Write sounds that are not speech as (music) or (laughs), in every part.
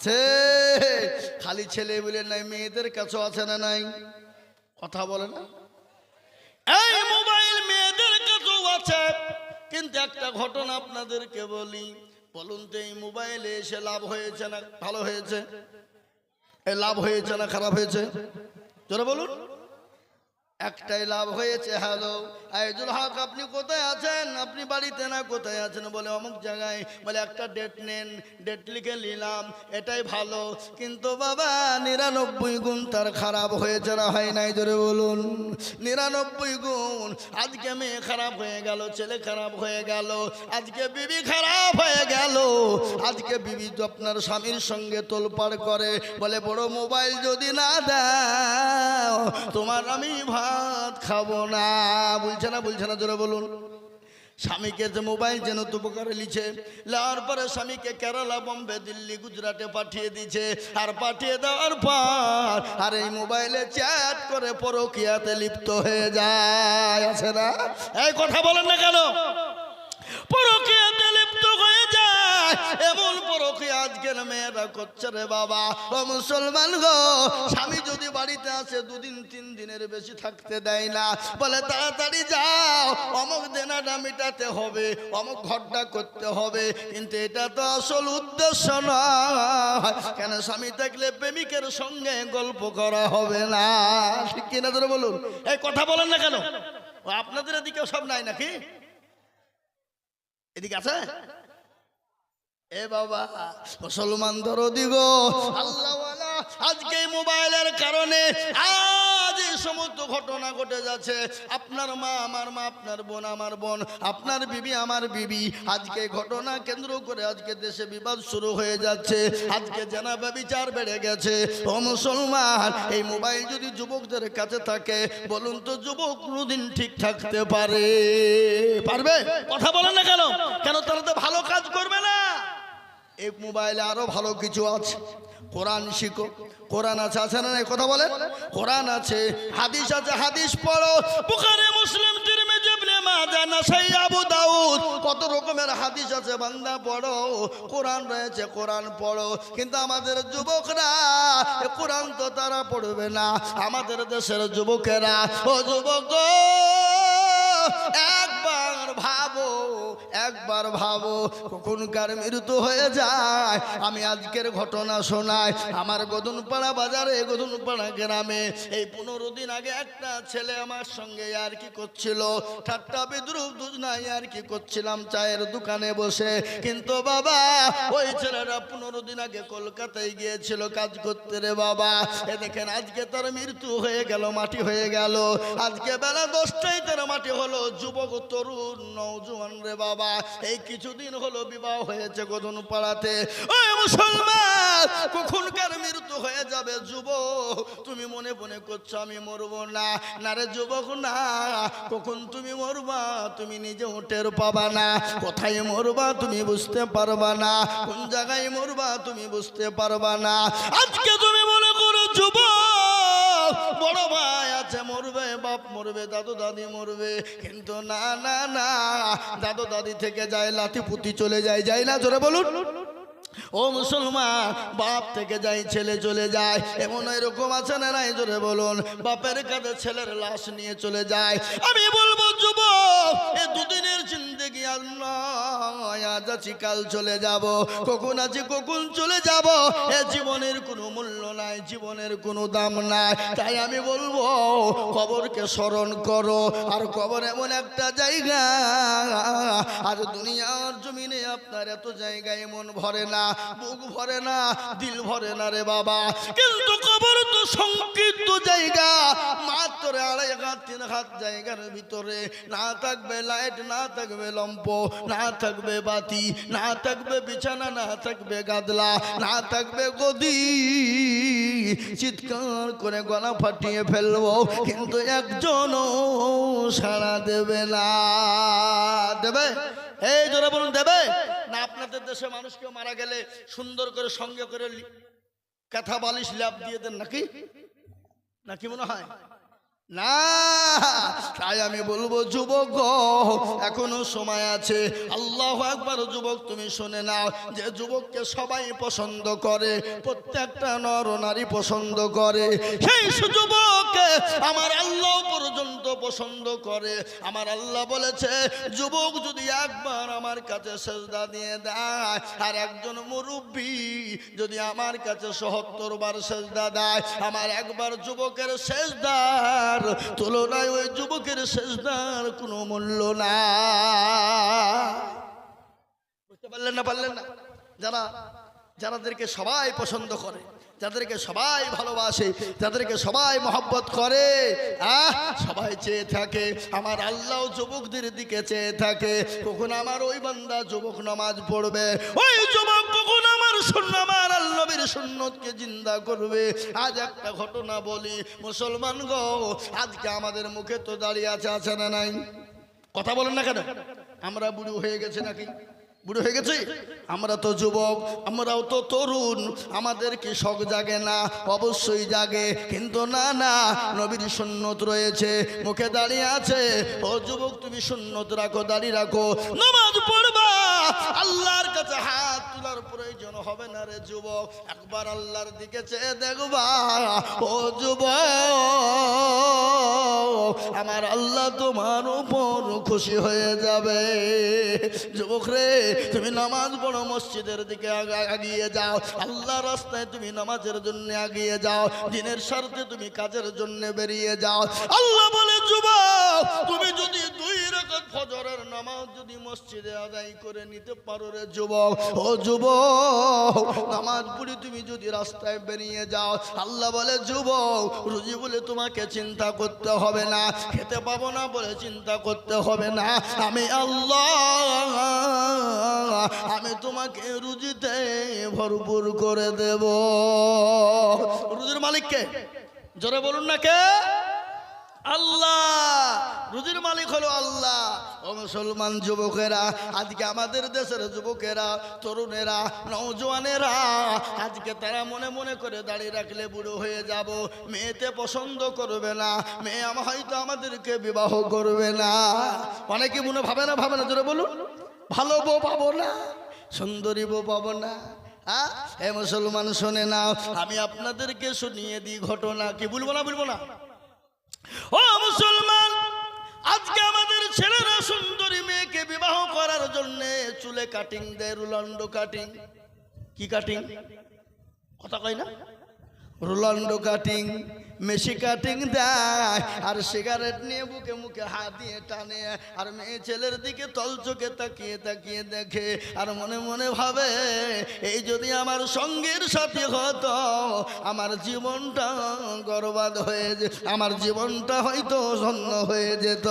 আছে খালি ছেলে বলে নাই, মেয়েদের কাছে আছে না নাই? কথা বলে না? এই মোবাইল মেয়েদের কাছেও আছে। কিন্তু একটা ঘটনা আপনাদেরকে বলি। বলুন তো, এই মোবাইলে এসে লাভ হয়েছে না, ভালো হয়েছে? এই লাভ হয়েছে না, খারাপ হয়েছে? যারা বলুন। একটাই লাভ হয়েছে হ্যালো আইজুল হক আপনি কোথায় আছেন? আপনি বাড়িতে না কোথায় আছেন? বলে অমুক জায়গায়, বলে একটা ডেট নেন ডেট লিখে নিলাম, এটাই ভালো। কিন্তু বাবা, নিরানব্বই গুণ তার খারাপ হয়েছে না? হয় নাই, জোরে বলুন। নিরানব্বই গুণ, আজকে মেয়ে খারাপ হয়ে গেল, ছেলে খারাপ হয়ে গেল, আজকে বিবি খারাপ হয়ে গেল। আজকে বিবি তো আপনার স্বামীর সঙ্গে তোলপাড় করে, বলে বড় মোবাইল যদি না দাও, তোমার আমি ভাত খাব না। বলছে না বলছে না, জোরে বলুন। স্বামীকে যে মোবাইল যেন উপকারে লিছে লাওয়ার পরে স্বামীকে কেরালা, বম্বে, দিল্লি, গুজরাটে পাঠিয়ে দিছে আর পাঠিয়ে দেওয়ার পর, আর এই মোবাইলে চ্যাট করে পরকিয়াতে লিপ্ত হয়ে যায়। আছে না? এই কথা বলেন না কেন? যায় এমন পরকিয়া আজকের মেয়েরা করছে রে বাবা। ও মুসলমান গো, স্বামী যদি বাড়িতে আসে, দুদিন, তিন দিনের বেশি থাকতে দেয় না। বলে, তাড়াতাড়ি যাও, অমুক দেনাটা মেটাতে হবে, অমুক ঘরটা করতে হবে। কিন্তু এটা তো আসল উদ্দেশ্য নয়। কেন স্বামী থাকলে প্রেমিকের সঙ্গে গল্প করা হবে না? ঠিক কিনা ধরে বলুন? এই কথা বলেন না কেন? আপনাদের এদিকেও সব নাই নাকি? এদিকে আছে? এ বাবা, মুসলমান ধরো দিগো। আল্লাহ আজকে মোবাইলের কারণে আজ এই সমস্ত ঘটনা ঘটে যাচ্ছে। আপনার মা, আমার মা, আপনার বোন, আমার বোন, আপনার বিবি, আমার বিবি, আজকে ঘটনা কেন্দ্র করে আজকে দেশে বিবাদ শুরু হয়ে যাচ্ছে। আজকে জানা বিচার বেড়ে গেছে। ও মুসলমান, এই মোবাইল যদি যুবকদের কাছে থাকে, বলুন তো যুবক কোনোদিন ঠিক থাকতে পারে? পারবে? কথা বলেন না কেন? কেন তারা তো ভালো কাজ করবে না? এই মোবাইলে আরও ভালো কিছু আছে। কোরআন শিখো। কোরআন আছে আছে না কথা বলেন। কোরআন আছে, হাদিস আছে, হাদিস পড়ো। বুখারে, মুসলিম আবু দাউদ। কত রকমের হাদিস আছে, বান্দা পড়ো। কোরআন রয়েছে, কোরআন পড়ো। কিন্তু আমাদের যুবকরা কোরআন তো তারা পড়বে না। আমাদের দেশের যুবকেরা, ও যুবক একবার ভাবো। একবার ভাবো, কখনকার মৃত্যু হয়ে যায়, আমি আজকের ঘটনা শোনাই। আমার গদনপাড়া বাজারে, গদনপাড়া গ্রামে এই পনেরো দিন আগে একটা ছেলে আমার সঙ্গে আর কি করছিল। ঠাট্টা বিদ্রুপ দুজনাই আর কি করছিলাম চায়ের দোকানে বসে। কিন্তু বাবা, ওই ছেলেরা পনেরো দিন আগে কলকাতায় গিয়েছিল কাজ করতে রে বাবা। এ দেখেন, আজকে তার মৃত্যু হয়ে গেল, মাটি হয়ে গেল। আজকে বেলা দশটায় তার মাটি হলো, যুবক তরুণ নৌজওয়ান রে বাবা। এই কিছুদিন হলো বিবাহ হয়েছে গদন পাড়াতে ওই মুসলমান, কখনকার মৃত্যু হয়ে যাবে যুবক। তুমি মনে মনে করছ, আমি মরবো না। না রে যুবক, না। কখন তুমি মরবা, তুমি নিজে টের পাবা না। কোথায় মরবা, তুমি বুঝতে পারবা না। কোন জায়গায় মরবা, তুমি বুঝতে পারবা না। আজকে তুমি মনে করো, যুবক বড় ভাই আছে, মরবে, বাপ মরবে, দাদু দাদি মরবে। কিন্তু না না না, দাদু দাদি থেকে যায়, লাঠি পুতি চলে যায় যাই না? জোরে বলুন। ও মুসলমান, বাপ থেকে যাই ছেলে চলে যায়, এমন এরকম আছে না নাই? জোরে বলুন, বাপের কাছে ছেলের লাশ নিয়ে চলে যায়। আমি বলব, যুবক, এ দুদিনের জিন্দগি আজ আছি, কাল চলে যাব। কখন আছি, কখন চলে যাব? এ জীবনের কোনো মূল্য নাই, জীবনের কোনো দাম নাই। তাই আমি বলব, কবরকে স্মরণ করো। আর কবর এমন একটা জায়গা, আর দুনিয়ার জমিনে আপনার এত জায়গায় মন ভরে না। বুক ভরে না, দিল ভরে না রে বাবা। কিন্তু কবর তো সংকীর্ণ জায়গা, মাত্র আড়াই হাত, তিন হাত জায়গার ভিতরে। না থাকবে লাইট, না থাকবে লম্প, না থাকবে বাতি, না থাকবে বিছানা, না থাকবে গাদলা, না থাকবে গদি। চিৎকার করে গলা ফাটিয়ে ফেলব, কিন্তু একজনও সাড়া দেবে না। দেবে? এই জোরে বলুন দেবে? না আপনাদের দেশে মানুষ কেউ মারা গেলে সুন্দর করে সঙ্গে করে কথা বালিশ ল্যাপ দিয়ে দেন নাকি? নাকি মনে হয়? না, তাই আমি বলব, যুবক এখনও সময় আছে। আল্লাহ একবার যুবক, তুমি শুনে নাও যে যুবককে সবাই পছন্দ করে, প্রত্যেকটা নর নারী পছন্দ করে। সেই যুবককে আমার আল্লাহ পর্যন্ত পছন্দ করে। আমার আল্লাহ বলেছে, যুবক যদি একবার আমার কাছে সেজদা দিয়ে দেয়, আর একজন মুরব্বী যদি আমার কাছে সহত্তর বার সেজদা দেয়, আমার একবার যুবকের সেজদার তুলনায় ওই যুবকের সেজদার কোনো মূল্য না। বুঝতে পারলেন না পারলেন না? যারা, যারাদেরকে সবাই পছন্দ করে, যাদেরকে সবাই ভালোবাসে, যাদেরকে সবাই মহব্বত করে, আহ, সবাই চেয়ে থাকে, আমার আল্লাহ যুবকদের দিকে চেয়ে থাকে। কখন আমার ওই বান্দা যুবক নামাজ পড়বে? ওই যুবক কখন সুন্নতকে জিন্দা করবে। আজ একটা ঘটনা বলি, মুসলমান গো, আজকে আমাদের মুখে তো দাঁড়িয়ে আছে আছে না নাই? কথা বলেন না কেন? আমরা বুড়ো হয়ে গেছে নাকি? বুড়ো হয়ে গেছে? আমরা তো যুবক, আমরাও তো তরুণ, আমাদের কি শখ জাগে না? অবশ্যই জাগে, কিন্তু না না, নবীর সুন্নত রয়েছে, মুখে দাঁড়িয়ে আছে। ও যুবক, তুমি সুন্নত রাখো, দাঁড়িয়ে রাখো। নামাজ পড়বা। আল্লাহর কাছে হাত তোলার প্রয়োজন হবে না রে যুবক। একবার আল্লাহর দিকে চেয়ে দেখবা। ও যুবক, আমার আল্লাহ তোমার উপর খুশি হয়ে যাবে। যুবক রে তুমি নামাজ পড়ো, মসজিদের দিকে আগিয়ে যাও। আল্লাহ রাস্তায় তুমি নামাজের জন্য আগিয়ে যাও। দিনের স্বার্থে তুমি কাজের জন্য বেরিয়ে যাও। আল্লাহ বলে, যুবক, তুমি যদি ফজরের নামাজ যদি মসজিদে আদায় করে নিতে পারো রে যুবক। ও যুবক, নামাজ পড়ে তুমি যদি রাস্তায় বেরিয়ে যাও, আল্লাহ বলে, যুবক, রুজি বলে তোমাকে চিন্তা করতে হবে না, খেতে পাবো না বলে চিন্তা করতে হবে না। আমি আল্লাহ, আমি তোমাকে রুজিতে ভরপুর করে দেব। রুজির মালিককে জোরে বলুন না কে? আল্লাহ। রুজির মালিক হলো আল্লাহ। ও মুসলমান যুবকেরা, আজকে আমাদের দেশের যুবকেরা, তরুণেরা নৌজওয়ানেরা আজকে তারা মনে মনে করে দাঁড়িয়ে রাখলে বুড়ো হয়ে যাব। মেয়েতে পছন্দ করবে না, মেয়ে আমার হয়তো আমাদেরকে বিবাহ করবে না। অনেকে মনে ভাবে না ভাবে না, জোরে বলুন। ভালো বউ পাবো না, সুন্দরী বউ পাবো না। এ মুসলমান শোনে না আমি আপনাদেরকে শুনিয়ে দিই ঘটনা। কি বলব না বলব না? ও মুসলমান, আজকে আমাদের ছেলেরা সুন্দরী মেয়েকে বিবাহ করার জন্য চুলে কাটিং দেয়, রুলন্ড কাটিং কি কাটিং কথা কয় না? রোলান্ডো কাটিং মেশি কাটিং দেয়, আর সিগারেট নিয়ে বুকে মুখে হাত দিয়ে টানে, আর মেয়ে ছেলের দিকে তল চোখে তাকিয়ে তাকিয়ে দেখে, আর মনে মনে ভাবে, এই যদি আমার সঙ্গীর সাথে হতো, আমার জীবনটা গর্বাদ হয়ে যে, আমার জীবনটা হয়তো ধন্য হয়ে যেত।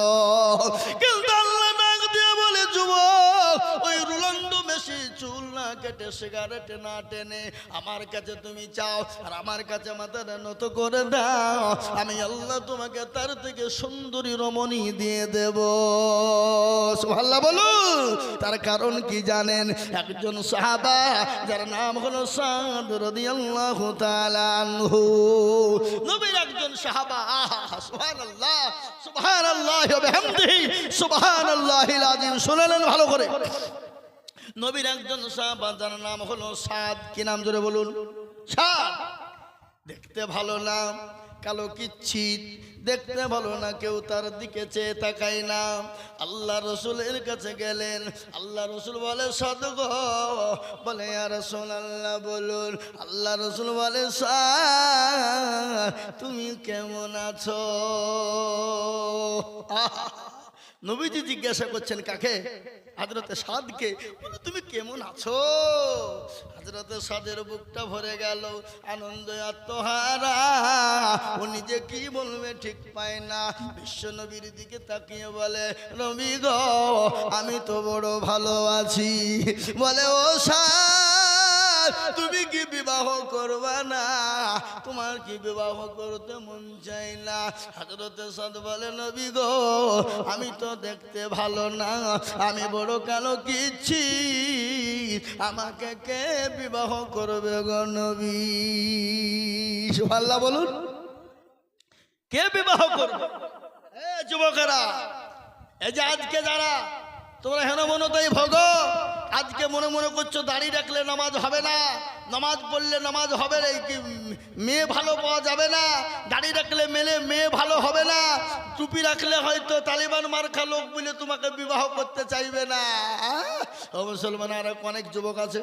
কিন্তু আল্লাহ ডাক দিয়ে বলে, যুবক, ওই রুলন্ডো মেশি চুল না কেটে সিগারেট না টেনে আমার কাছে তুমি চাও আর আমার কাছে মাথাটা নত করে দাও। আমি আল্লাহ তোমাকে তার থেকে সুন্দরী রমণী দিয়ে দেব। আল্লাহ বলু তার কারণ কি জানেন? একজন সাহাবা যার নাম হলো সাদ তাআলা আনহু। নবীর একজন সাহাবা সুবহানাল্লাহ, সুবহানাল্লাহি ওয়া বিহামদিহি, সুবহানাল্লাহিল আযীম। শুনলেন ভালো করে। নবীর একজন সাহাবা যার নাম হলো সাদ। কি নাম জোরে বলুন? সাদ। দেখতে ভালো না কালো কিচ্ছিত। দেখতে ভালো না কেউ তার দিকে চেয়ে তাকায় না। আল্লাহ রসুলের কাছে গেলেন। আল্লাহ রসুল বলে সদগ বলে আর রসুল আল্লাহ বলুন। আল্লাহ রসুল বলে "স্যার, তুমি কেমন আছো! নবীজি জিজ্ঞাসা করছেন কাকে? হাজরতে সাদকে তুমি কেমন আছো? হাজরতে সাদের বুকটা ভরে গেল, আনন্দ আত্মহারা। ও নিজে কি বলবে ঠিক পায় না। বিশ্ব নবীর দিকে তাকিয়ে বলে, নবী গ, আমি তো বড় ভালো আছি। বলে, ও সাদ তুমি কি বিবাহ করবা না? তোমার কি বিবাহ করতে মন চাই না? হাজরতে সাদ বলে, নবী গো, আমি তো দেখতে ভালো না। আমি বড় কালো কিচ্ছি? আমাকে কে বিবাহ করবে গো নবী? আল্লাহ বলুন। কে বিবাহ করবে? যুবকেরা এই যে আজকে যারা তোমরা হেন মনে তাই ভোগ? আজকে মনে মনে করছ দাড়ি রাখলে নামাজ হবে না নামাজ পড়লে নামাজ হবে না, মেয়ে ভালো পাওয়া যাবে না দাড়ি রাখলে মেলে মেয়ে ভালো হবে না টুপি রাখলে হয়তো তালিবান মার্খা লোক বলে তোমাকে বিবাহ করতে চাইবে না? ও মুসলমান আর অনেক যুবক আছে।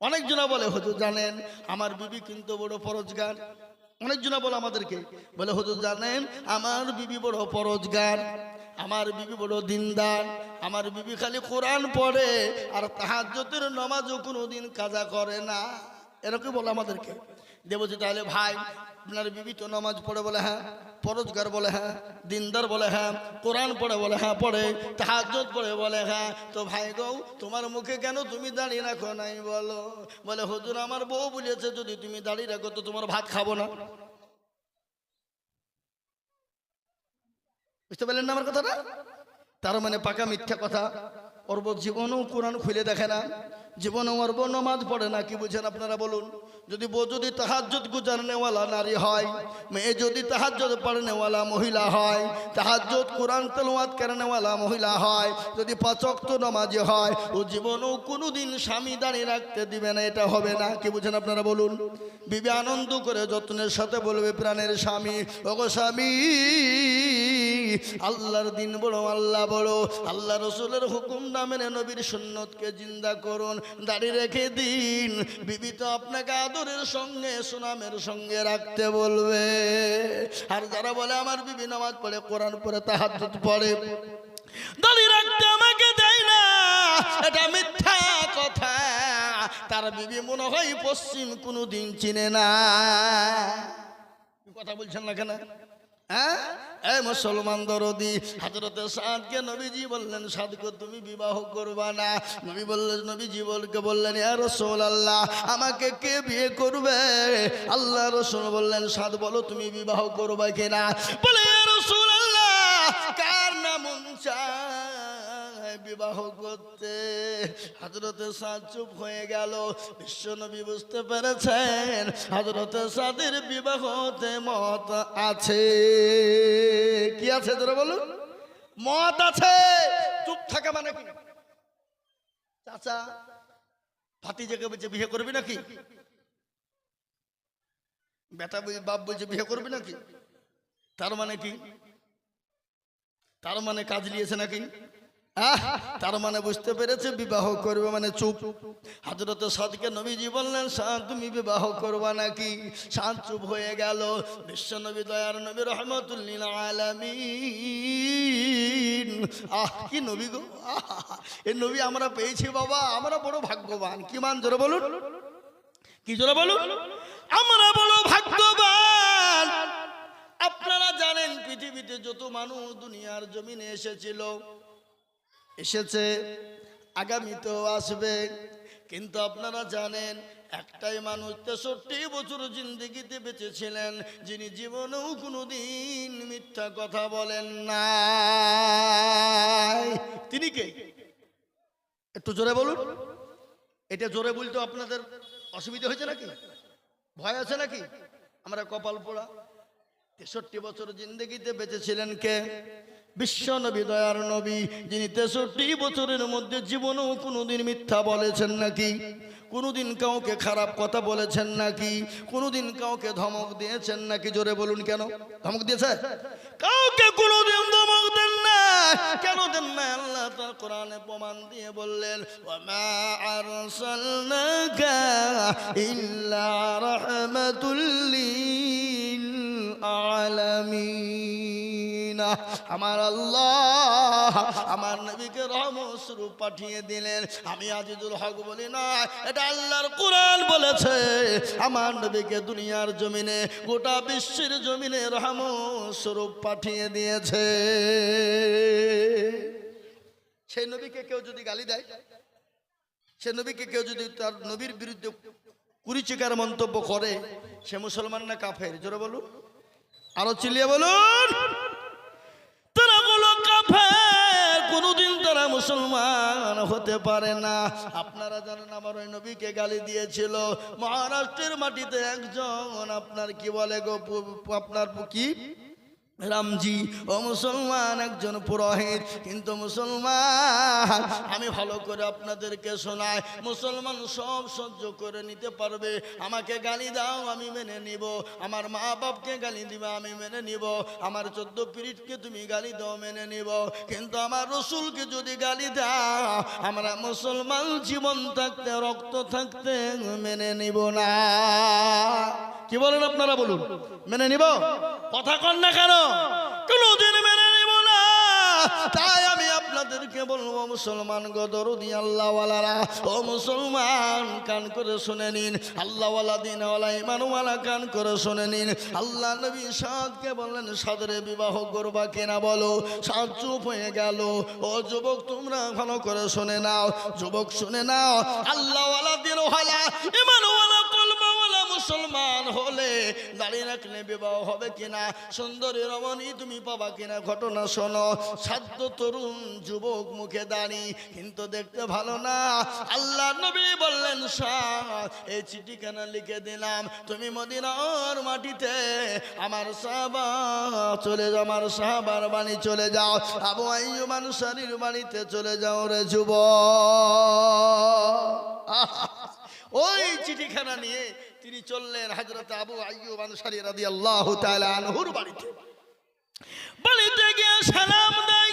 অনেকজনা বলে হুজুর জানেন আমার বিবি কিন্তু বড় পরোজগার। অনেকজনা বলে আমাদেরকে বলে হুজুর জানেন আমার বিবি বড় পরোজগার। আমার বিবি বড় দিনদার, আমার বিবি খালি কোরআন পড়ে, আর তাহাজ্জতের নামাজও কোনোদিন কাজা করে না। এরকম বলে আমাদেরকে। দেবজি তাহলে ভাই, আপনার বিবি তো নামাজ পড়ে বলে হ্যাঁ পরোজগার বলে হ্যাঁ দিনদার বলে হ্যাঁ কোরআন পড়ে বলে হ্যাঁ পড়ে তাহাজ্জত পড়ে বলে হ্যাঁ তো ভাই গৌ, তোমার মুখে কেন তুমি দাঁড়িয়ে রাখো নাই বলো? বলে, হুজুর, আমার বউ বলেছে যদি তুমি দাঁড়িয়ে রাখো, তো তোমার ভাত খাব না। বুঝতে পারলেন না আমার কথাটা? তার মানে পাকা মিথ্যা কথা। অর্ব জীবনও কোরআন খুলে দেখে না। জীবনও অর্ব নমাজ পড়ে না, কি বুঝেন আপনারা বলুন? যদি বউ যদি তাহাজ্জত গুজারনেওয়ালা নারী হয়, মেয়ে যদি তাহাজ্জত পড়নেওয়ালা মহিলা হয় তাহাজ্জত কোরআন তেলাওয়াত করনেওয়ালা মহিলা হয়, যদি পাচক্ত নমাজি হয়, ও জীবনেও কোনোদিন স্বামী দাঁড়িয়ে রাখতে দিবে না, এটা হবে না। কি বুঝেন আপনারা বলুন? বিবে আনন্দ করে যত্নের সাথে বলবে প্রাণের স্বামী, ওগো স্বামী, আল্লাহর দিন বড়, আল্লাহ বড়। আল্লাহ রসুলের হুকুম না নবীর সুন্নতকে জিন্দা করুন। দাড়ি রেখে দিন। বিবি তো আপনাকে আদরের সঙ্গে, সুনামের সঙ্গে রাখতে বলবে। আর যারা বলে, আমার বিবি নামাজ পড়ে, কোরআন পড়ে, তাহাজ্জুদ পড়ে। দলি রাখতে আমাকে দেয় না। এটা মিথ্যা কথা। তার বিবি মনে হয় পশ্চিম কোনো দিন চিনে না। কথা বলছেন না কেন? হ্যাঁ? এই মুসলমান দরদি হাজরতে সাদকে নবীজি বললেন, সাদকে তুমি বিবাহ করবা না। নবী বললেন, নবীজি বলকে বললেন, ইয়া রসুল আল্লাহ আমাকে কে বিয়ে করবে? আল্লাহ রসুল বললেন, সাদ বলো তুমি বিবাহ করবে কিনা? বলে রসুল আল্লাহ কার না মন চায় বিবাহ করতে। হাজরতে সাদ চুপ হয়ে গেল। বিশ্বনবী বুঝতে পেরেছেন হাজরতে সাদের বিবাহতে মত আছে। কি আছে তোরা বলুন? মত আছে। চুপ থাকা মানে কি? চাচা, ভাতিজাকে বলছে বিয়ে করবি নাকি? বেটা বাপ বলছে বিয়ে করবি নাকি? তার মানে কি? তার মানে কাজ নিয়েছে নাকি? আহ, তার মানে বুঝতে পেরেছে বিবাহ করবে মানে চুপ। হাজরত সাদকে নবীজি বললেন সাদ তুমি বিবাহ করবা নাকি? সাদ চুপ হয়ে গেল। বিশ্ব নবী দয়ার নবী রহমতুল্লিল আলামিন। আহ কি নবী গো? এই নবী আমরা পেয়েছি বাবা আমরা বড় ভাগ্যবান। কি মান জোরে বলুন। কি জোরে বলুন? আমরা বড় ভাগ্যবান। আপনারা জানেন পৃথিবীতে যত মানুষ দুনিয়ার জমিনে এসেছিল এসেছে আগামীতেও আসবে। কিন্তু আপনারা জানেন, একটাই মানুষ তেষট্টি বছর জিন্দগিতে বেঁচেছিলেন, যিনি জীবনেও কোনোদিন মিথ্যা কথা বলেন না তিনি কে? একটু জোরে বলুন। এটা জোরে বলতে আপনাদের অসুবিধা হয়েছে নাকি? ভয় আছে নাকি? আমরা কপাল পোড়া। তেষট্টি বছর জিন্দগিতে বেঁচেছিলেন কে? বিশ্ব নবী, দয়ার নবী, যিনি তেষট্টি বছরের মধ্যে জীবনেও কোনোদিন মিথ্যা বলেছেন নাকি? কোনোদিন কাউকে খারাপ কথা বলেছেন নাকি? কোনোদিন কাউকে ধমক দিয়েছেন নাকি? জোরে বলুন কেন? ধমক দিয়েছে? কাউকে কোনোদিন ধমক দেন না কেন দেন না আল্লাহ তার কোরআনে প্রমাণ দিয়ে বললেন ইল্লা আলামিন। আমার আল্লাহ, আমার নবীকে রহমস্বরূপ পাঠিয়ে দিলেন। আমি আজিজুল হক বলি না, এটা আল্লাহর কোরআন বলেছে। আমার নবীকে দুনিয়ার জমিনে, গোটা বিশ্বের জমিনে রহমস্বরূপ পাঠিয়ে দিয়েছে। সেই নবীকে কেউ যদি গালি দেয়, সে নবীকে কেউ যদি তার নবীর বিরুদ্ধে কুড়িচিকার মন্তব্য করে, সে মুসলমান না কাফের? জোরে বলুন। আরও চিলিয়ে বলুন। তারা মুসলমান হতে পারে না। আপনারা জানেন আমার ওই নবীকে গালি দিয়েছিল। মহারাষ্ট্রের মাটিতে একজন, আপনার কি বলে গো আপনার কি? রামজি, ও মুসলমান একজন পুরোহিত, কিন্তু মুসলমান, আমি ভালো করে আপনাদেরকে শোনাই, মুসলমান সব সহ্য করে নিতে পারবে, আমাকে গালি দাও, আমি মেনে নিব, আমার মা বাপকে গালি দিবে, আমি মেনে নিব, আমার চোদ্দ পিরিটকে তুমি গালি দাও, মেনে নিব, কিন্তু আমার রসুলকে যদি গালি দাও, আমরা মুসলমান জীবন থাকতে, রক্ত থাকতে মেনে নিব না। কি বলেন আপনারা বলুন? মেনে নিব? কথা কন না কেন? কোনদিন মেনে নিব না। তাই আমি আপনাদেরকে বলব মুসলমান গদরুদি আল্লাহওয়ালারা, ও মুসলমান, কান করে শুনে নিন। আল্লাহওয়ালা, দিনওয়ালা, ইমানওয়ালা, কান করে শুনে নিন। আল্লাহ নবী সাদকে বললেন, সাদরে বিবাহ করবা কেনা বলো? সাদ চুপ হয়ে গেল। ও যুবক, তোমরা ভালো করে শুনে নাও। যুবক, শুনে নাও। আল্লাহওয়ালা, দিনওয়ালা, ইমানওয়ালা মুসলমান হলে দাঁড়িয়ে রাখলে বিবাহ হবে কিনা? সুন্দরী রমণী, তুমি পাবা কিনা? ঘটনা শোনো। সাধ্য তরুণ যুবক মুখে দাঁড়ি, কিন্তু দেখতে ভালো না। আল্লাহ নবী বললেন শাহ এই চিঠিখানা লিখে দিলাম। তুমি মদিনার মাটিতে আমার সাহাবা চলে যাও, আমার সাহাবার বাণী চলে যাও। আবু আইয়ুব আনসারীর বাড়িতে চলে যাও রে যুবক। ওই চিঠিখানা নিয়ে তিনি চললেন হজরত আবু আইয়ুব আনসারী রাদিয়াল্লাহু তাআলা আনহুর বাড়িতে। বাড়িতে গিয়ে সালাম দেয়,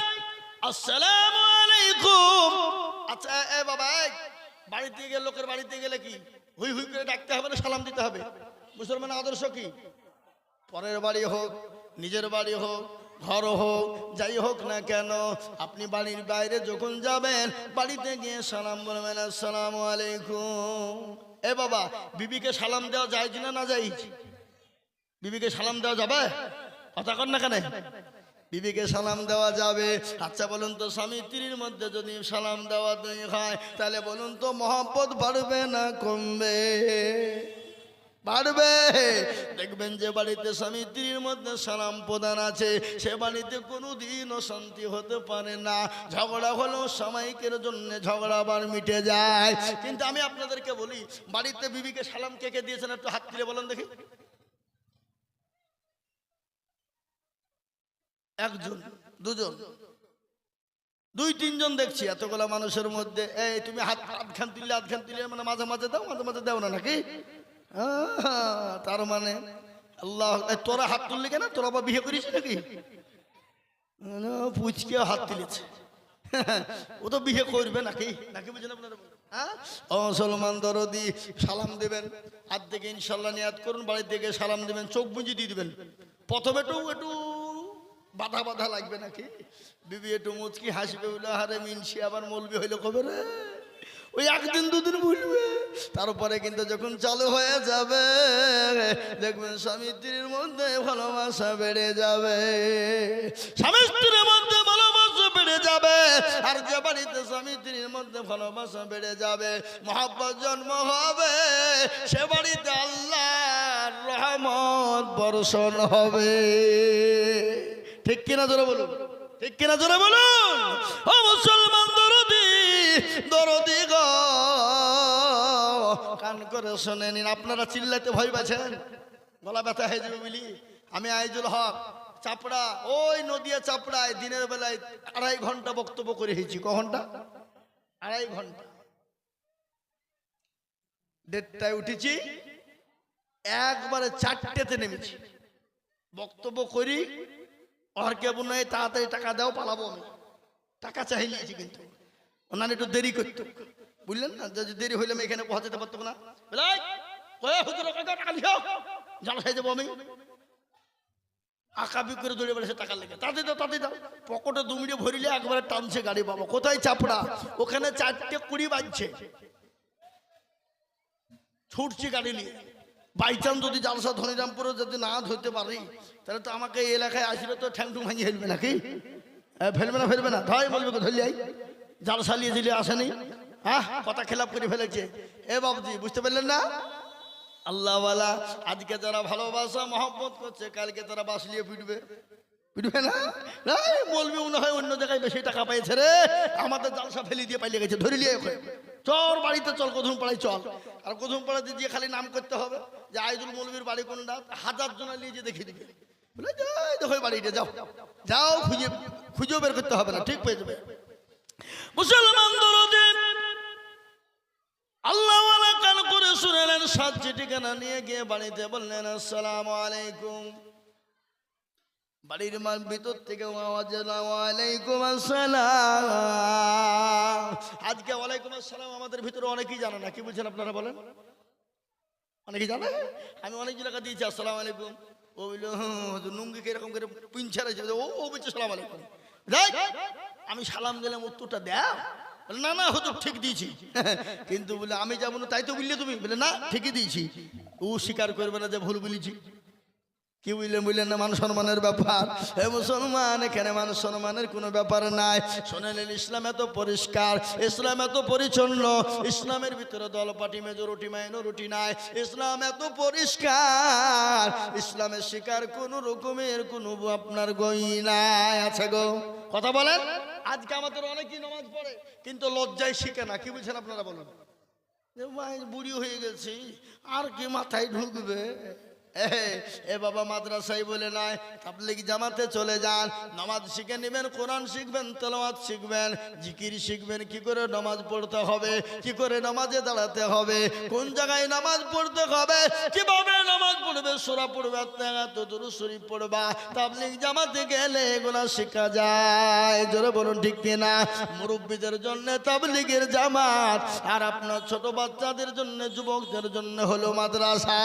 আসসালামু আলাইকুম। আচ্ছা এ বাবা বাড়িতে গেলে লোকের বাড়িতে গেলে কি হুই হুই করে ডাকতে হবে না সালাম দিতে হবে? মুসলমানের আদর্শ কি? পরের বাড়ি হোক, নিজের বাড়ি হোক, ঘর হোক, যাই হোক না কেন, আপনি বাড়ির বাইরে যখন যাবেন, বাড়িতে গিয়ে সালাম বলবেন, আসসালামু আলাইকুম। এ বাবা, বিবিকে সালাম দেওয়া যায় না না যাই বিবিকে সালাম দেওয়া যাবে? কথা কর না কেন? বিবিকে সালাম দেওয়া যাবে। আচ্ছা বলুন তো, স্বামী স্ত্রীর মধ্যে যদি সালাম দেওয়া হয়, তাহলে বলুন তো, মহব্বত বাড়বে না কমবে? বাড়বে দেখবেন যে বাড়িতে স্বামী স্ত্রীর মধ্যে সালাম প্রদান আছে, সে বাড়িতে কোনো দিন শান্তি হতে পারে না। ঝগড়া হলেও সামায়িকের জন্য ঝগড়া আবার মিটে যায়। কিন্তু আমি আপনাদেরকে বলি, বাড়িতে বিবিকে সালাম কে কে দিয়েছেন একটু হাত তুলে বলেন দেখি। একজন, দুজন, দুই, তিনজন দেখছি এতগুলা মানুষের মধ্যে। এই তুমি হাত আধখান তুললে আধখান তুললে মানে মাঝে মাঝে দাও, মাঝে মাঝে দাও না নাকি? তার মানে আল্লাহ তোরা হাত তুললি কেন? তোরা আবার বিয়ে করিস নাকি? পুচকে হাত তুলেছে। ও তো বিয়ে করবে নাকি? নাকি বুঝেন হ্যাঁ? মুসলমান দরদি, সালাম দেবেন। হাত থেকে ইনশাল্লাহ নিয়াদ করুন, বাড়ির থেকে সালাম দেবেন, চোখ বুঝি দিয়ে দিবেন। প্রথমে একটু একটু বাধা বাধা লাগবে নাকি? বিবি একটু মুচকি হাসবে বলে হারে মিনসি, আবার মলবি হইলে কবে রে? ওই একদিন দুদিন বুঝবে তারপরে কিন্তু যখন চালু হয়ে যাবে, দেখবেন স্বামী স্ত্রীর মধ্যে ভালোবাসা বেড়ে যাবে। স্বামী স্ত্রীর মধ্যে ভালোবাসা বেড়ে যাবে, আর যে বাড়িতে স্বামী স্ত্রীর মধ্যে ভালোবাসা বেড়ে যাবে, মহাব্বত জন্ম হবে, সে বাড়িতে আল্লাহর রহমত বর্ষণ হবে। ঠিক কিনা জোরে বলুন? ঠিক কিনা জোরে বলুন? ও মুসলমান দরদি গো। কান করে শুনে নিন, আপনারা চিল্লাতে ভয় পাচ্ছেন? গলা ব্যথা হয়ে যাবে বুঝলি আমি আইজুল হক, চাপড়া, ওই নদিয়া চাপড়ায় দিনের বেলায় আড়াই ঘণ্টা বক্তব্য করে হয়েছি ক ঘণ্টা? আড়াই ঘণ্টা। দেড়টায় উঠেছি, একবারে চারটেতে নেমেছি। বক্তব্য করি আর কেবল নয় তাড়াতাড়ি টাকা দাও, পালাবো আমি। টাকা চাই নিয়েছি কিন্তু। ওনার একটু দেরি করতো। বুঝলেন না? যদি দেরি হইলে আমি এখানে পৌঁছাতে পারতো না। বলে, "এই, ওই হুজুর ওকে দাও, টাকা লিখাও জাল খাই দেবো আমি। আঁকাবি করে দৌড়ে বেড়েছে টাকা লেগে। তাতে দাও তাতে দাও। পকেটে দু মিনিট ভরিলে একবারে টানছে গাড়ি বাবা। কোথায় চাপড়া? ওখানে চারটে কুড়ি বাজছে। ছুটছি গাড়ি নিয়ে। বাই চান্স যদি জালসা ধনিরামপুরে যদি না ধরতে পারি তাহলে তো আমাকে এই এলাকায় আসলে তো ঠ্যাং টুং ভাঙিয়ে ফেলবে নাকি? এ, ফেলবে না ফেলবে না। ধয় বলবে ধরলে আই জালসা নিয়ে দিলে আসেনি? হ্যাঁ কথা খেলাপ করে ফেলেছে। এ বাবুজি, বুঝতে পারলেন না? আল্লাহওয়ালা আজকে যারা ভালোবাসা, মহব্বত করছে, কালকে তারা বাসলিয়ে ফিরবে। বুঝবে না? মনে হয় অন্য জায়গায় বেশি টাকা রে। আমাদের জালসা ফেলি দিয়ে গেছে চল বাড়িতে চল চল। আর খালি নাম করতে হবে যে বাড়ি হাজার বাড়িটা, যাও। যাও, খুঁজে, খুঁজেও বের করতে হবে না, ঠিক পেয়ে যাবে। মুসলমান দরদে আল্লাহ কান করে শুনেলেন সাতটি ঠিকানা নিয়ে গিয়ে বাড়িতে বললেন আসসালামু আলাইকুম বাড়ির মান ভিতর থেকে আওয়াজ ওয়ালাইকুম আসসালাম আজকে ওয়ালাইকুম আসসালাম আমাদের ভিতরে অনেকেই জানে না কি বলছেন আপনারা বলেন অনেকেই জানে আমি অনেক জায়গা দিয়েছি আসসালাম আলাইকুম ও বলল নুঙ্গিকে এরকম করে রয়েছে ও ও বলছে সালাম আলাইকুম আমি সালাম দিলাম উত্তরটা দেও। বলে, না না হতো ঠিক দিয়েছি। (laughs) কিন্তু বলে আমি যাব না তাই তো বললে তুমি। বলে না ঠিকই দিয়েছি। ও স্বীকার করবে না যে ভুল বলেছি। কি বুঝলেন বুঝলেন না, মান সম্মানের ব্যাপার। হে মুসলমান, এখানে মান সম্মানের কোনো ব্যাপার নাই। শোনেলেন ইসলাম এত পরিষ্কার, ইসলাম এত পরিচ্ছন্ন, ইসলামের ভিতরে দল পাটি মেজরিটি মাইনরিটি নাই। ইসলাম এত পরিষ্কার, ইসলামের শিকার কোনো রকমের কোনো আপনার গই নাই। আছে গো, কথা বলেন? আজকে আমাদের অনেকেই নামাজ পড়ে, কিন্তু লজ্জায় শিখে না। কি বলছেন আপনারা বলুন? বুড়ি হয়ে গেছি, আর কি মাথায় ঢুকবে? (laughs) এ, বাবা মাদ্রাসায় বলে নয় তাবলিগ জামাতে চলে যান নামাজ শিখে নেবেন কোরআন শিখবেন তেলাওয়াত শিখবেন জিকির শিখবেন কি করে নামাজ পড়তে হবে কি করে নামাজে দাঁড়াতে হবে কোন জায়গায় নামাজ পড়তে হবে কীভাবে নামাজ পড়বে সোরা পড়বে তো দুরু শরীফ পড়বা তাবলিগ জামাতে গেলে এগুলা শেখা যায় জোরে বলুন ঠিক কিনা? মুরব্বীদের জন্য তাবলিগের জামাত আর আপনার ছোট বাচ্চাদের জন্য যুবকদের জন্য হলো মাদ্রাসা।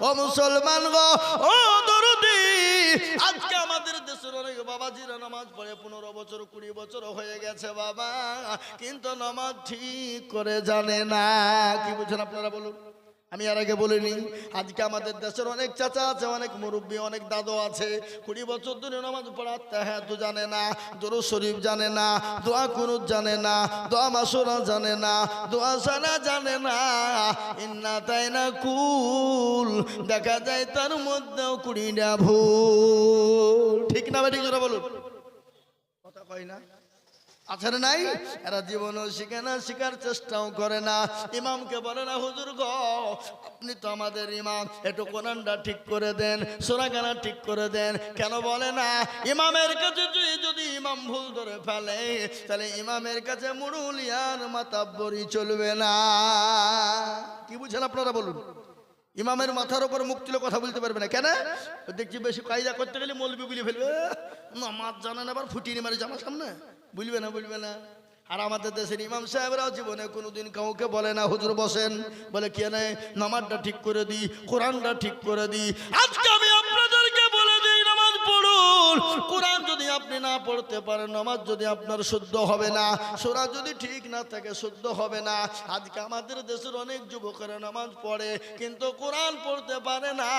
ও মুসলমান গো, ও দরদি। আজকে আমাদের দেশের অনেক বাবাজিরা নামাজ পড়ে, পনেরো বছর, কুড়ি বছর হয়ে গেছে বাবা। কিন্তু নামাজ ঠিক করে জানে না। কি বুঝেন আপনারা বলুন? আমি আর আগে বলিনি, আজকে আমাদের দেশের অনেক চাচা আছে, অনেক মুরব্বী, অনেক দাদু আছে। কুড়ি বছর ধরে নামাজ পড়াতে হ্যাঁ তো জানে না, দরু শরীফ জানে না, দোয়া কুনুত জানে না, দোয়া মাসুরা জানে না, দোয়া সানা জানে না। ইন্না তাই না কুল, দেখা যায় তার মধ্যেও কুড়িটা ভুল। ঠিক না ঠিক করে বলুন। কথা কয় না? আছে না নাই? এরা জীবনও শিখে না, শিখার চেষ্টাও করে না। ইমামকে বলে না, হুজুর গ, আপনি তো আমাদের ইমাম। একটু কোরআনটা ঠিক করে দেন সোনাগানা ঠিক করে দেন। কেন বলে না? ইমামের কাছে যদি ইমাম ভুল ধরে ফেলে, তাহলে ইমামের কাছে মুরুলিয়ার মাতাব্বরি চলবে না। কি বুঝেন আপনারা বলুন? ইমামের মাথার উপর মুখ তুলে কথা বলতে পারবে না। কেন? দেখছি বেশি কায়দা করতে গেলে মলবি বলে ফেলবে নামাজ জানে না আবার ফুটিয়ে মারে জামার সামনে। বুঝবে না বুঝবে না। আর আমাদের দেশের ইমাম সাহেবরাও জীবনে কোনোদিন কাউকে বলে না, হুজুর বসেন। বলে, কে নেই নামাজটা ঠিক করে দিই কোরআনটা ঠিক করে দিই আজকে আমি আপনাদেরকে বলে দিই, নামাজ পড়ুন। কোরআন যদি আপনি না পড়তে পারেন, নামাজ যদি আপনার শুদ্ধ হবে না, সোরা যদি ঠিক না থাকে, শুদ্ধ হবে না। আজকে আমাদের দেশের অনেক যুবকেরা নামাজ পড়ে, কিন্তু কোরআন পড়তে পারে না,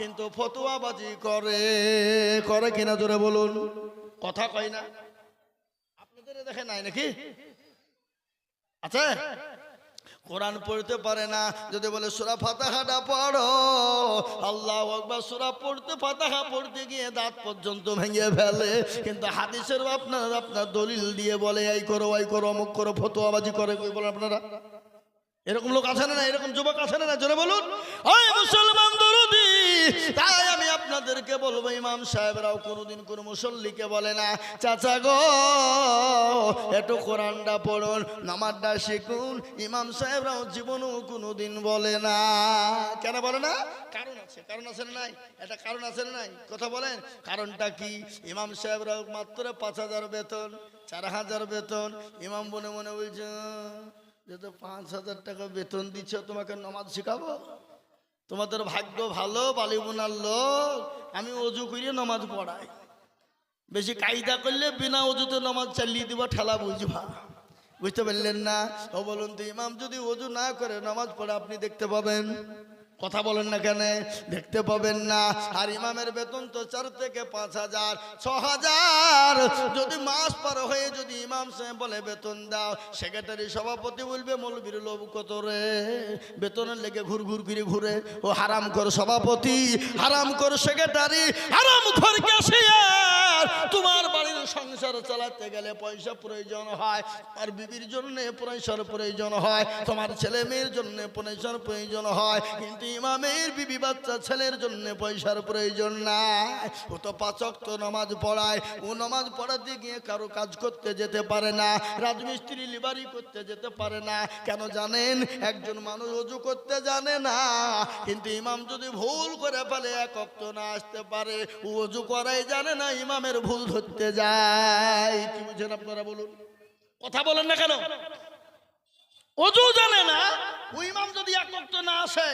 কিন্তু ফতোয়াবাজি করে। করে কিনা জোরে বলুন। কথা কয় না? দেখে নাই নাকি? আছে? কোরআন পড়তে পারে না। যদি বলে সুরা ফাতাহাটা পড়ো, আল্লাহ একবার সুরা পড়তে, ফাতাহা পড়তে গিয়ে দাঁত পর্যন্ত ভেঙে ফেলে। কিন্তু হাদিসের আপনার আপনার দলিল দিয়ে বলে, এই করো, ওই করো, অমুক করো, ফতোয়াবাজি করে কই বলে আপনারা? এরকম লোক আছে না এরকম যুবক আছে না জোরে বলুন। ওই মুসলমান দরদি তাই আমি আপনাদেরকে বলব, ইমাম সাহেবরাও কোনোদিন কোনো মুসল্লিকে বলে না, চাচা গো, একটু কোরআনটা পড়ুন, নামাজটা শিখুন। ইমাম সাহেবরাও জীবনও কোনোদিন বলে না। কেন বলে না? কারণ আছে কারণ আছে নাই? একটা কারণ আছে নাই? কথা বলেন, কারণটা কি? ইমাম সাহেবরাও মাত্র পাঁচ হাজার বেতন, চার হাজার বেতন। ইমাম মনে মনে বলছে, যে তো পাঁচ হাজার টাকা বেতন দিচ্ছ, তোমাকে নামাজ শেখাবো? তোমাদের ভাগ্য ভালো, বালিবোনার লোক, আমি অজু করিয়ে নমাজ পড়াই। বেশি কায়দা করলে বিনা অজুতে নমাজ চালিয়ে দিব, ঠেলা বুঝবা। বুঝতে পারলেন না? ও বলুন তো, ইমাম যদি অজু না করে নামাজ পড়ে, আপনি দেখতে পাবেন? কথা বলেন না কেন? দেখতে পাবেন না। আর ইমামের বেতন তো চার থেকে পাঁচ হাজার, ছ হাজার। যদি মাস পার হয়ে যদি ইমাম সাহেব বলে বেতন দাও, সেক্রেটারি সভাপতি বলবে, মৌলবীর লোভ কত রে? বেতনের লেগে ঘুর ঘুর ফিরে ঘুরে। ও হারাম কর সভাপতি, হারাম কর সেক্রেটারি, হারাম কর ক্যাশিয়ার। তোমার বাড়ির সংসার চালাতে গেলে পয়সা প্রয়োজন হয়, আর বিবির জন্য পয়সার প্রয়োজন হয়, তোমার ছেলে মেয়ের জন্য পয়সার প্রয়োজন হয়। কিন্তু ইমামের বিবি বাচ্চা ছেলের জন্য পয়সার প্রয়োজন নাই। ও তো পাচক তো নামাজ পড়ায়। ও নামাজ পড়াতে গিয়ে কারও কাজ করতে যেতে পারে না, রাজমিস্ত্রি লিবারি করতে যেতে পারে না। কেন জানেন? একজন মানুষ অজু করতে জানে না। কিন্তু ইমাম যদি ভুল করে ফেলে, এক অক্ত না আসতে পারে। ও অজু করাই জানে না, ইমামের ভুল ধরতে যায়। কি বুঝেন আপনারা বলুন? কথা বলেন না কেন? অজু জানে না? ও ইমাম যদি এক না আসে,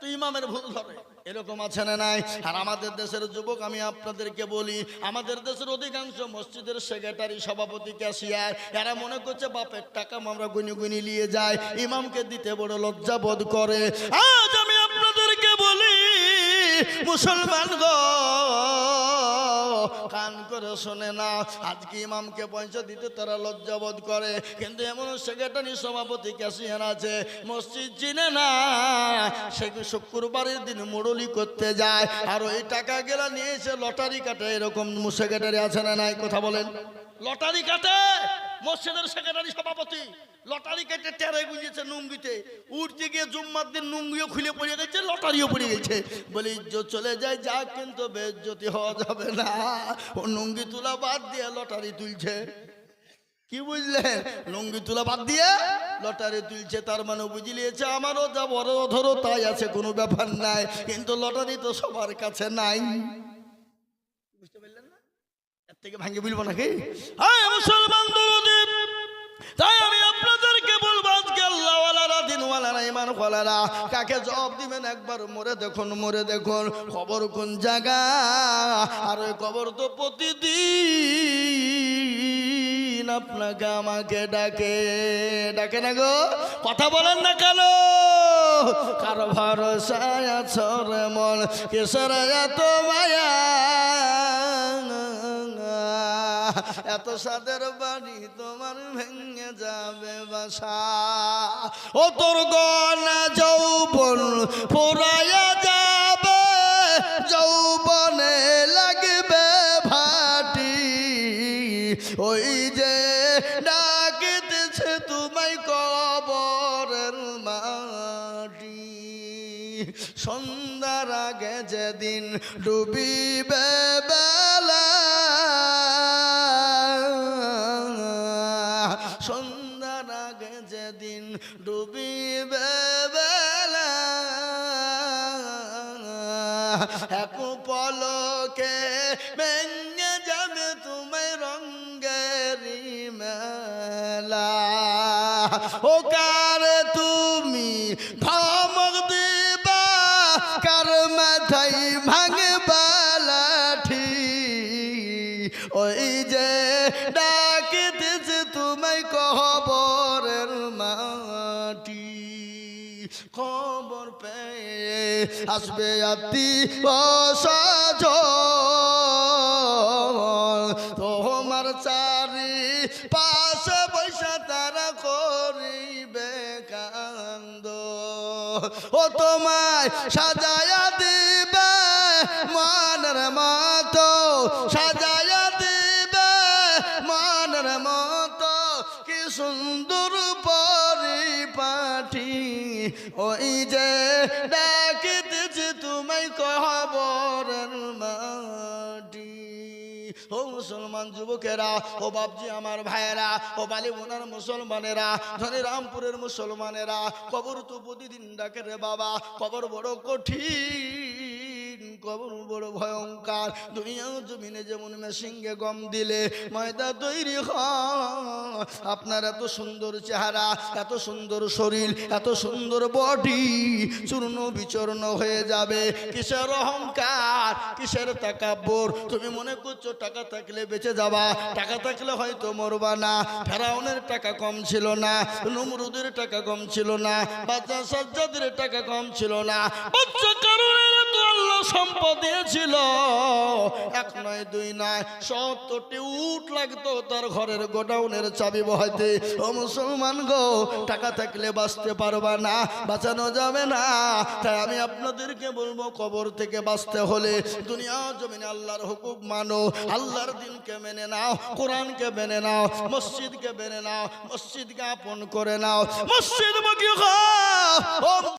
তো ইমামের ভুল ধরে। এরকম আছে না নাই? আর আমাদের দেশের যুবক, আমি আপনাদেরকে বলি, আমাদের দেশের অধিকাংশ মসজিদের সেক্রেটারি সভাপতি ক্যাশিয়ার এরা মনে করছে বাপের টাকা আমরা গুনি গুনি নিয়ে যায় ইমামকে দিতে বড় লজ্জা বোধ করে। আজ আমি আপনাদেরকে বলি, মুসলমান গো কান করে শোনে না। আজকে ইমামকে পয়সা দিতে তারা লজ্জাবোধ করে। কিন্তু এমন সেক্রেটারি সভাপতি ক্যাশিয়ার আছে, মসজিদ চিনে না। সে শুক্রবারের দিন মুরলি করতে যায়? আর ওই টাকা গেলা নিয়ে এসে লটারি কাটে, এরকম সেক্রেটারি আছে না নাই? কথা বলেন। লটারি কাটে! মসজিদের সেক্রেটারি সভাপতি। লটারি কেটে টেরে গুঁজেছে নুঙ্গিতে। উঠতে গিয়ে জুম্মার দিন নুঙ্গিও খুলে পড়ে গেছে, লটারিও পড়ে গেছে। বলে, ইজ্জত চলে যায় যা কিন্তু বেজ্জতি হওয়া যাবে না। ও নুঙ্গি তোলা বাদ দিয়ে লটারি তুলছে। কি বুঝলেন লুঙ্গি তুলা বাদ দিয়ে লটারি তুলছে, তার মানে বুঝলিয়েছে আমারও যা বড় ধরো, তাই আছে, কোনো ব্যাপার নাই। কিন্তু লটারি তো সবার কাছে নাই। বুঝতে পারলেন না? এর থেকে ভাঙে বলব নাকি? মুসলমান দরদীপ! তাই আমি আপনাদেরকে বলব আজকে আল্লাহওয়ালারা, দিনওয়ালারা ইমানওয়ালারা কাকে জবাব দিবেন একবার মরে দেখুন মরে দেখুন, খবর কোন জায়গা? আর ওই খবর তো প্রতিদিন আপনাকে, আমাকে ডাকে। ডাকে না গো? কথা বলেন না কেন? কারও ভরসায় ছড়ে মন, কেসর তো মায়া? এত সাদের বাড়ি তোমার ভেঙে যাবে বাসা। ও তোর গনা যৌবন পোড়ায়া যাবে, যৌবনে লাগবে ভাটি। ওই যে ডাকিতেছে মাটি। সন্ধ্যার আগে যেদিন ডুবিবে বেলা এক পলকে, ভেঙে যাবে তোমায় রঙ্গেরি মেলা। ও কার তুমি ধমক দিবা, কার মাথায় ভাঙবা লাঠি ওই যে ডাকিতেছে আসবে আত্মি অসজ তোমার চারি পাশে বৈশা তারা করিবে কান্দ। ও তোমায় সাজায়া দিবে মানের মতো, সাজায়া দিবে মানের মতো। কি সুন্দর পরিপাটি, ওই যে মুসলমান যুবকেরা, ও বাবজি আমার ভাইয়েরা, ও বালি বোনার মুসলমানেরা, ধনী রামপুরের মুসলমানেরা, কবর তো প্রতিদিন ডাকে রে বাবা, কবর বড় কঠিন। কবর বড় দুনিয়া জমিনে যেমন গম দিলে ময়দা তৈরি আপনার এত সুন্দর চেহারা, এত সুন্দর শরীর, এত সুন্দর বডি চূর্ণ বিচূর্ণ হয়ে যাবে। কিসের অহংকার, কিসের তাকাব্বর? তুমি মনে করছ টাকা থাকলে বেঁচে যাবা, টাকা থাকলে হয়তো মরবা না। ফেরাউনের টাকা কম ছিল না, নমরুদের টাকা কম ছিল না বাচ্চা সাজ্জাদের টাকা কম ছিল না। বাচ্চা কারণের আমি আপনাদেরকে বলব, কবর থেকে বাঁচতে হলে দুনিয়া জমিনে আল্লাহর হুকুম মানো। আল্লাহর দিনকে মেনে নাও, কোরআনকে মেনে নাও, মসজিদকে মেনে নাও, মসজিদকে আপন করে নাও। মসজিদ